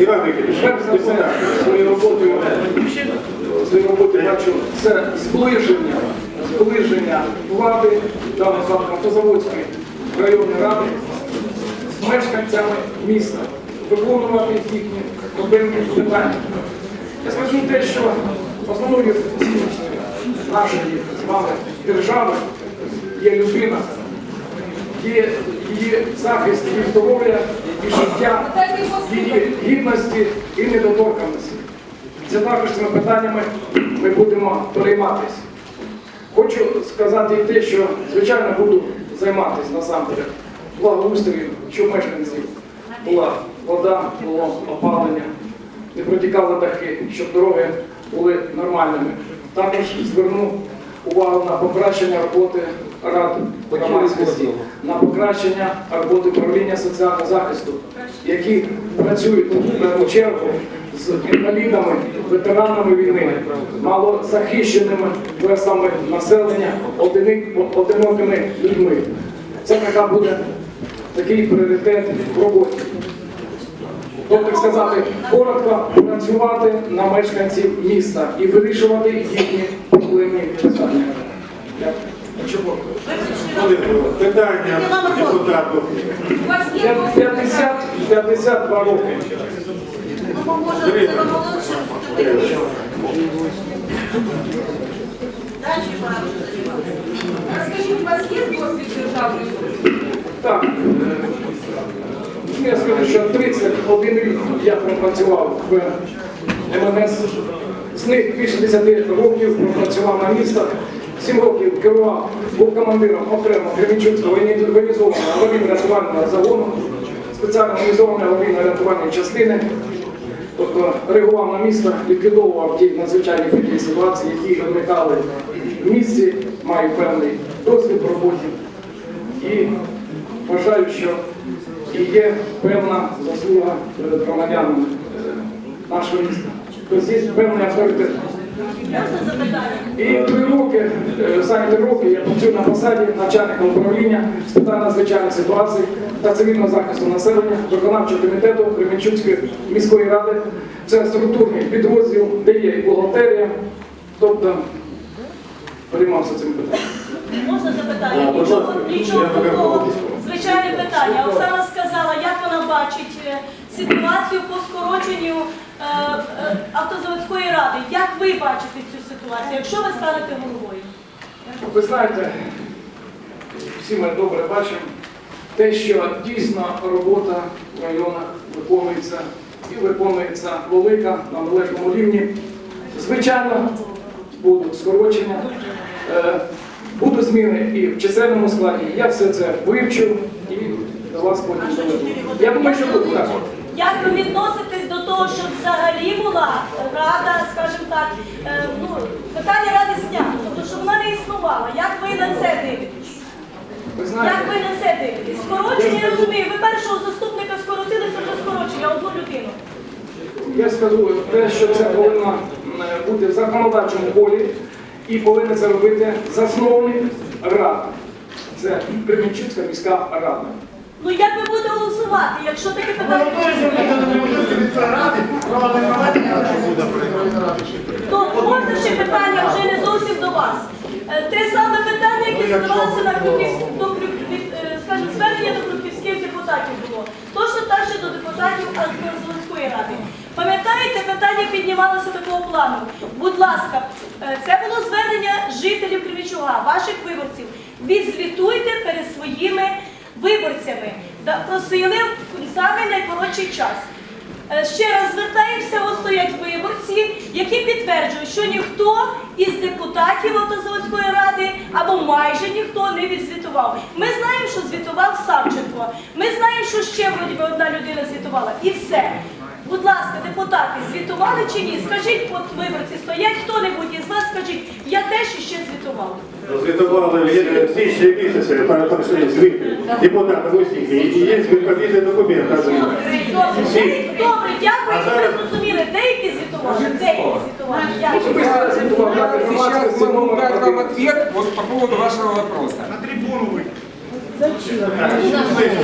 Іван Вікторович, Перш за своєю роботою, своєю роботою бачу це зближення, зближення влади, даному випадку Автозаводської районної ради з мешканцями міста, виконувати їхні проблемні питання. Я скажу те, що основною нашої з вами держави є людина, є її захист її здоров'я і життя, її гідності і недоторканості. Це також цими питаннями ми будемо перейматися. Хочу сказати те, що звичайно буду займатися насамперед благоустрою, щоб мешканців була вода, було опалення, не протікали дахи, щоб дороги були нормальними. Також зверну увагу на покращення роботи рад громадськості, на покращення роботи управління соціального захисту, які працюють в першу чергу з інвалідами, ветеранами війни, малозахищеними верствами населення, одинокими людьми. Це така буде такий пріоритет в роботі. Тобто сказати, коротко працювати на мешканців міста і вирішувати їхні проблемні питання. Дякую. Чого? Питання депутату. У вас є Я досвід 50, 52 роки. Ну. Розкажіть, у вас є досвід державної служби? Так, я скажу, що 31 рік я пропрацював в МНС. З них більше 10 років пропрацював на містах. 7 років керував, був командиром окремо Кремінчуцького воєнізованого аварійно-рятувального загону, спеціально організованої аварійно-рятувальної частини. Тобто реагував на місто, ліквідовував ті надзвичайні такі ситуації, які виникали в місті, маю певний досвід в роботі. І вважаю, що і є певна заслуга перед громадянами е, нашого міста. Тобто є певний авторитет. І три роки, е, останні три роки я працюю на посаді начальника управління з питань надзвичайних ситуацій та цивільного захисту населення виконавчого комітету Кременчуцької міської ради. Це структурний підрозділ, де є і бухгалтерія, тобто приймався цим питанням. Можна запитання? Нічого, нічого такого. Звичайне питання. Оксана сказала, як вона бачить е, ситуацію по скороченню е, е, ради. Як ви бачите цю ситуацію, якщо ви станете головою? Ви знаєте, всі ми добре бачимо те, що дійсно робота в районах виконується і виконується велика на належному рівні. Звичайно, будуть скорочення, е, будуть зміни і в чисельному складі. Я все це вивчу і до вас потім доведу. Я думаю, що буде так. Як ви відноситесь до того, щоб взагалі була рада, скажімо так, е, ну, питання ради знято, тобто, щоб вона не існувала. Як ви на це дивитесь? Ви Як ви на це дивитесь? Скорочення, я розумію, ви першого заступника скоротили, це вже скорочення, одну людину. я скажу те, що це повинно е, бути в законодавчому полі і повинен це робити засновник ради. Це Кременчуцька міська рада. Ну як ви будете голосувати, якщо таке питання? То можна ще питання вже не зовсім до вас. Е, Те саме питання, яке задавалося на е, скажімо, звернення до крюківських депутатів було. Точно так ще до депутатів Азовської ради. Пам'ятаєте, питання піднімалося такого плану. Будь ласка, е, це було звернення жителів Кривічуга, ваших виборців. Відзвітуйте перед своїми виборцями. Просили в найкоротший час. Е, Ще раз звертаємося, ось стоять виборці, які підтверджують, що ніхто із депутатів Автозаводської ради або майже ніхто не відзвітував. Ми знаємо, що звітував Савченко. Ми знаємо, що ще вроді би одна людина звітувала. І все. Будь ласка, депутати, звітували чи ні? Скажіть, от виборці стоять хто-небудь із вас, скажіть, я теж іще звітував. Звітували в січні місяці, пройшли звіти депутатів усіх, і є відповідний документ. Добре, добре, дякую, що ви зрозуміли. Деякі звітували, деякі звітували. Сейчас громадськості могу дать вам ответ вот по поводу вашего вопроса.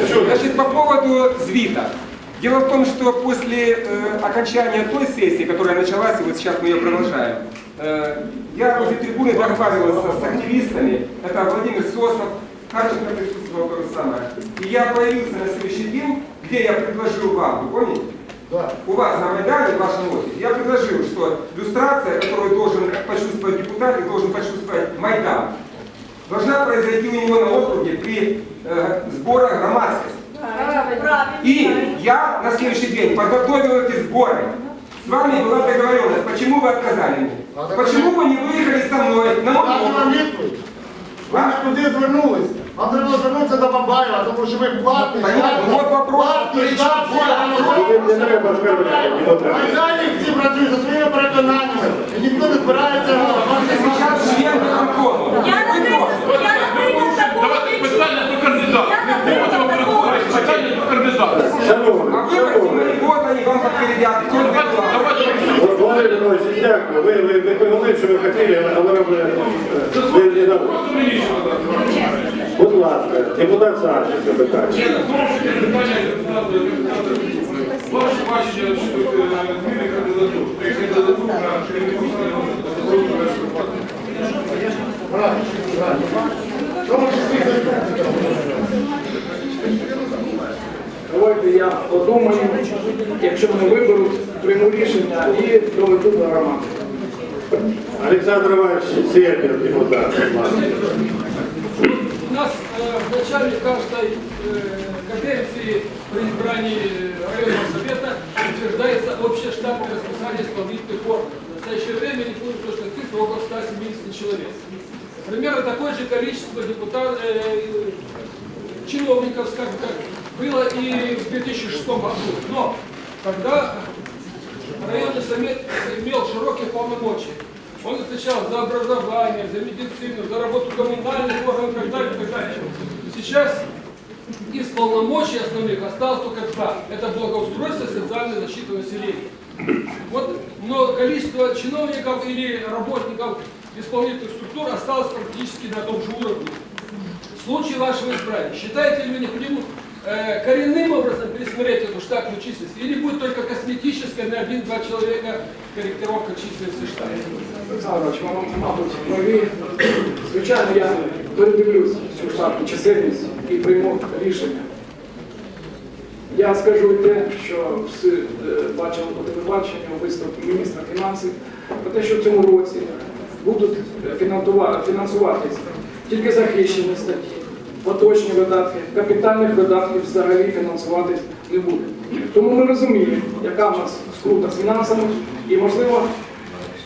Що? Значит, по поводу звита. Дело в том, что после э, окончания той сессии, которая началась, и вот сейчас мы ее продолжаем, э, я возле трибуны договаривался с активистами, это Владимир Сосов, Харченко присутствовал то же самое. И я появился на следующий день, где я предложил вам, вы помните? У вас на Майдане, в вашем офисе, я предложил, что люстрация, которую должен почувствовать депутат и должен почувствовать Майдан, должна произойти у него на округе при э, сборах громадскости. Правильно. И я на следующий день подготовил эти сборы. С вами была договоренность. Почему вы отказали мне? Почему вы не выехали со мной на мой Дати вам округ? відповідь. Ви ж туди звернулись. Вам треба звернутися до Бабаєва, тому що ви платні. Понятно. штатні, Вот вопрос. платні, штатні, Не треба оскорбляти депутата. Майдані всі працюють за своїми переконаннями. І ніхто не збирається Я сейчас член виконкому. Я, наприклад, я, наприклад, такого Давайте не питання до кандидата. А Шановні, выборы шановні. мои, вот вам подтвердят. Давайте Іванович, дякую. Ви, ви, ви повели, що ви хотіли, але ви е, не, дали. Будь ласка, депутат Савченко питання. Ваше бачення щодо зміни кандидатур. Кандидатур на керівництво якщо мене виберуть, прийму рішення і доведу до громади. Олександр Іванович Сербір, депутат. будь ласка. У нас э, в начале каждой э, каденции при избрании э, районного совета утверждается общее штатное расписание исполнительных органов. В настоящее время не помню точно цифры, около 170 человек. Примерно такое же количество депутатов, чиновников, скажем так, было и в 2006 году. Но когда районный совет имел широкие полномочия. Он отвечал за образование, за медицину, за работу коммунальных органов и так далее, и так далее. Сейчас из полномочий основных осталось только два. Это благоустройство и социальная защита населения. Вот, но количество чиновников или работников исполнительных структур осталось практически на том же уровне. В случае вашего избрания, считаете ли вы необходимым э, коренным образом пересмотреть эту штатную численность? Или будет только косметическая на один-два человека корректировка численности штата? Олександр Іванович, вам, мабуть, праві. Звичайно, я передивлюсь цю штатну чисельність і прийму рішення. Я скажу і те, що всі е, бачили по телебаченню виставку міністра фінансів про те, що в цьому році будуть е, фінансува- фінансуватись тільки захищені статті, поточні видатки, капітальних видатків взагалі фінансуватись не буде. Тому ми розуміємо, яка в нас скрута з фінансами, і можливо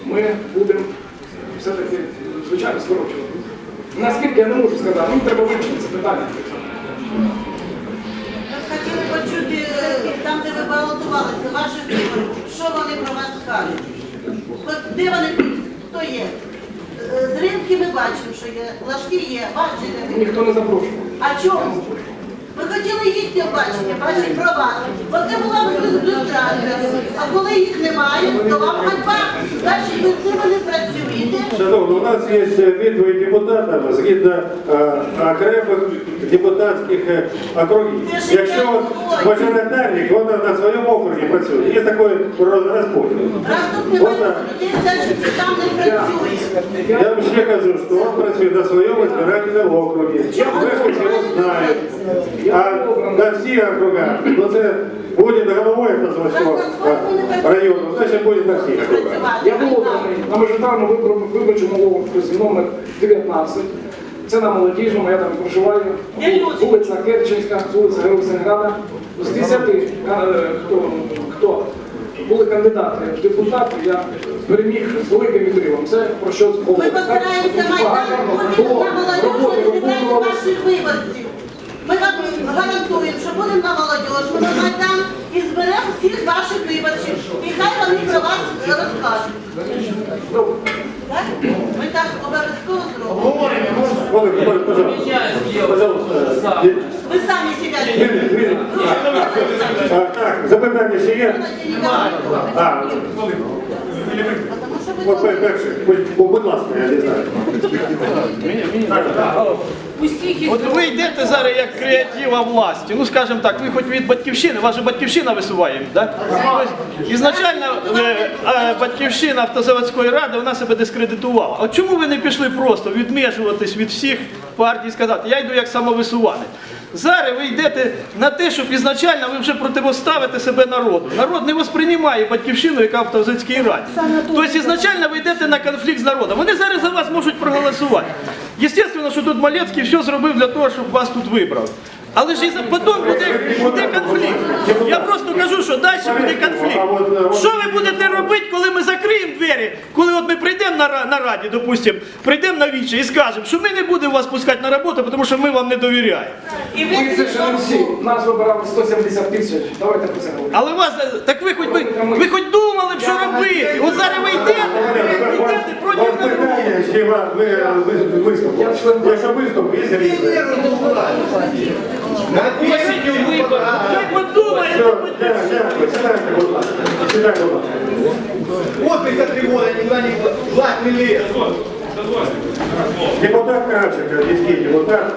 ми будемо все-таки, звичайно, скорочувати. Наскільки я не можу сказати, мені треба вивчити це питання. Хотіли почути там, де ви балотувалися, ваших виборців, що вони про вас скажуть. Де вони, хто є? Е, З ринки ми бачимо, що є, лажки є, бачите. Ніхто не запрошує. А чому? Ми хотіли їхнє бачення, бачить про вас. Оце була б люстрація. А коли їх немає, то вам ганьба. Значить, ви з ними не працюєте. Шановні, у нас є відповідь депутата згідно е, окремих депутатських е, округів. Якщо мажоритарник, він на своєму округі працює. Є такий розподіл. Раз тут немає значить там не працює. Я вам ще кажу, що він працює на своєму збирательному округі. Ви хоч його знаєте. А на всі округа, ну це буде головою Краснодарського району, значить буде на всіх округах. Я був на мажоритарному вибор- виборчому окрузі номер 19. Це на молодіжному, я там проживаю. Вулиця Керченська, вулиця Героїв Сенграда. З 10 е, хто, хто були кандидати в депутати, я переміг з великим відривом. Це про що Ми постараємося Майдан на молодіжі, не ваших виборців. Гарантуємо, що будемо на молодіж, ми Майдан і зберемо всіх ваших виборців. І хай вони про вас розкажуть. Так? Ми так обов'язково зробимо. Пожалуйста. Пожалуйста. Ви самі звільніть. Так, запитання. ще є? А, от ви йдете зараз як креатива власті. Ну скажімо так, ви хоч від батьківщини, ваша батьківщина висуває? Тобто, Ізначально е, е, батьківщина автозаводської ради вона себе дискредитувала. От чому ви не пішли просто відмежуватись від всіх партій і сказати, я йду як самовисуванець? Зараз ви йдете на те, щоб ізначально ви вже противоставите себе народу. Народ не восприймає батьківщину, яка в автозаводській раді. Тобто ізначально ви йдете на конфлікт з народом. Вони зараз за вас можуть проголосувати. Єстественно, що тут Малецький все зробив для того, щоб вас тут вибрали. Але ж і за- потім буде, буде конфлікт. Я просто кажу, що далі буде конфлікт. Що ви будете робити, коли ми закриємо двері? Коли от ми прийдемо на, ра- на раді, допустимо, прийдемо на віче і скажемо, що ми не будемо вас пускати на роботу, тому що ми вам не довіряємо. І Ви ви це ж всі. Нас вибирали 170 тисяч. Давайте про це говорити. Але вас, так ви хоч би, ви хоч думали б, що робити. От зараз ви йдете, йдете. Питання, ще ви, ви, ви виступ. Якщо виступ, є різне. Як ви думаєте? Сідайте, будь ласка. Сідайте, будь ласка. Вот 53 года никуда не власть не лез. Депутат Кравченко, міський депутат,